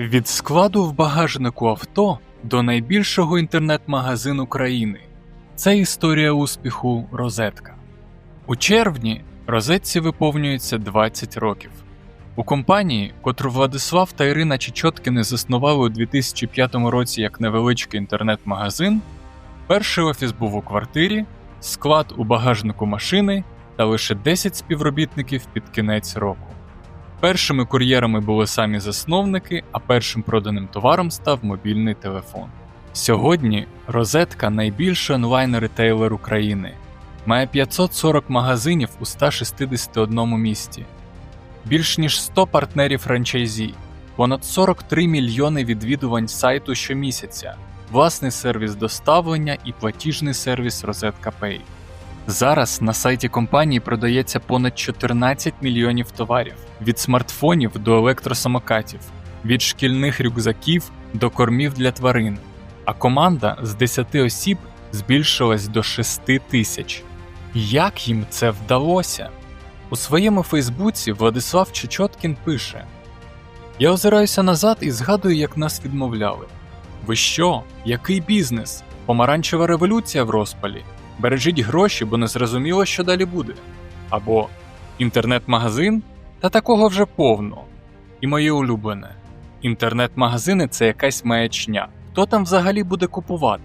Від складу в багажнику авто до найбільшого інтернет-магазину країни. Це історія успіху Розетка. У червні розетці виповнюється 20 років. У компанії, котру Владислав та Ірина Чечоткіни заснували у 2005 році як невеличкий інтернет-магазин, перший офіс був у квартирі, склад у багажнику машини та лише 10 співробітників під кінець року. Першими кур'єрами були самі засновники, а першим проданим товаром став мобільний телефон. Сьогодні розетка найбільший онлайн-ретейлер України, має 540 магазинів у 161 місті, більш ніж 100 партнерів франчайзі, понад 43 мільйони відвідувань сайту щомісяця, власний сервіс доставлення і платіжний сервіс Розетка Pay. Зараз на сайті компанії продається понад 14 мільйонів товарів від смартфонів до електросамокатів, від шкільних рюкзаків до кормів для тварин. А команда з 10 осіб збільшилась до 6 тисяч. Як їм це вдалося? У своєму Фейсбуці Владислав Чечоткін пише: Я озираюся назад і згадую, як нас відмовляли. Ви що? Який бізнес? Помаранчева революція в розпалі. Бережіть гроші, бо не зрозуміло, що далі буде. Або інтернет-магазин та такого вже повно. І моє улюблене: інтернет-магазини це якась маячня. Хто там взагалі буде купувати?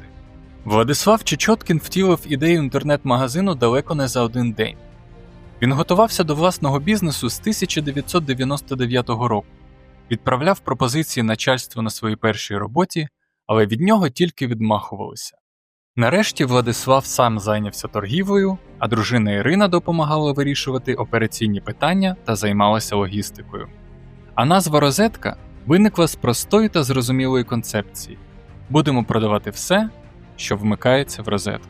Владислав Чечоткін втілив ідею інтернет-магазину далеко не за один день. Він готувався до власного бізнесу з 1999 року, відправляв пропозиції начальству на своїй першій роботі, але від нього тільки відмахувалися. Нарешті Владислав сам зайнявся торгівлею, а дружина Ірина допомагала вирішувати операційні питання та займалася логістикою. А назва розетка виникла з простої та зрозумілої концепції: будемо продавати все, що вмикається в розетку.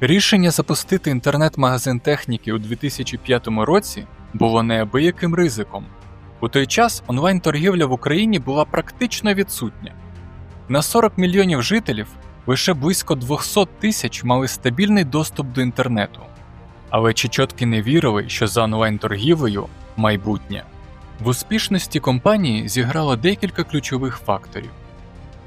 Рішення запустити інтернет-магазин техніки у 2005 році було неабияким ризиком. У той час онлайн-торгівля в Україні була практично відсутня. На 40 мільйонів жителів лише близько 200 тисяч мали стабільний доступ до інтернету, але Чечотки не вірили, що за онлайн-торгівлею майбутнє. В успішності компанії зіграло декілька ключових факторів.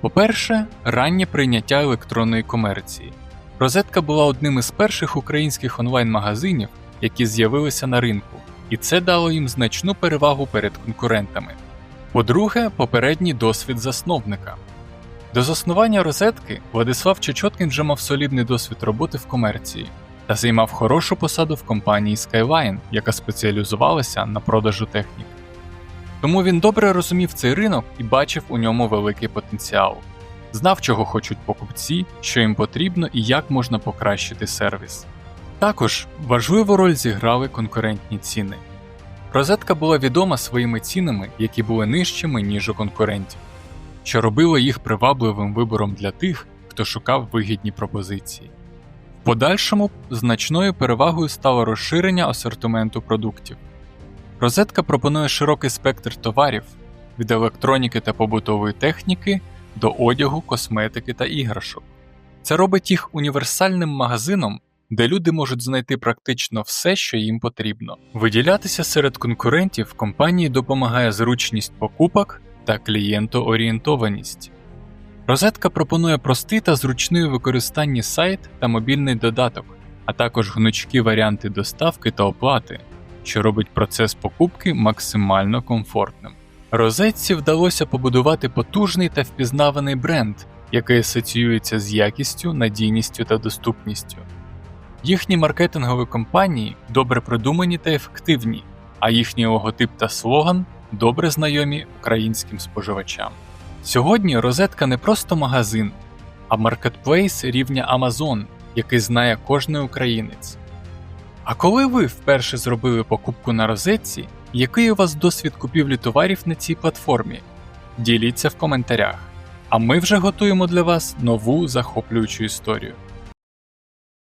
По-перше, раннє прийняття електронної комерції. Розетка була одним із перших українських онлайн-магазинів, які з'явилися на ринку, і це дало їм значну перевагу перед конкурентами. По-друге, попередній досвід засновника. До заснування розетки Владислав Чечоткін вже мав солідний досвід роботи в комерції та займав хорошу посаду в компанії Skyline, яка спеціалізувалася на продажу техніки. Тому він добре розумів цей ринок і бачив у ньому великий потенціал, знав, чого хочуть покупці, що їм потрібно і як можна покращити сервіс. Також важливу роль зіграли конкурентні ціни. Розетка була відома своїми цінами, які були нижчими, ніж у конкурентів що робило їх привабливим вибором для тих, хто шукав вигідні пропозиції. В подальшому значною перевагою стало розширення асортименту продуктів. Розетка пропонує широкий спектр товарів від електроніки та побутової техніки до одягу, косметики та іграшок. Це робить їх універсальним магазином, де люди можуть знайти практично все, що їм потрібно. Виділятися серед конкурентів компанії допомагає зручність покупок та клієнтоорієнтованість. Розетка пропонує простий та зручний у використанні сайт та мобільний додаток, а також гнучкі варіанти доставки та оплати, що робить процес покупки максимально комфортним. Розетці вдалося побудувати потужний та впізнаваний бренд, який асоціюється з якістю, надійністю та доступністю. Їхні маркетингові компанії добре продумані та ефективні, а їхній логотип та слоган добре знайомі українським споживачам. Сьогодні розетка не просто магазин, а маркетплейс рівня Amazon, який знає кожний українець. А коли ви вперше зробили покупку на розетці, який у вас досвід купівлі товарів на цій платформі? Діліться в коментарях. А ми вже готуємо для вас нову захоплюючу історію.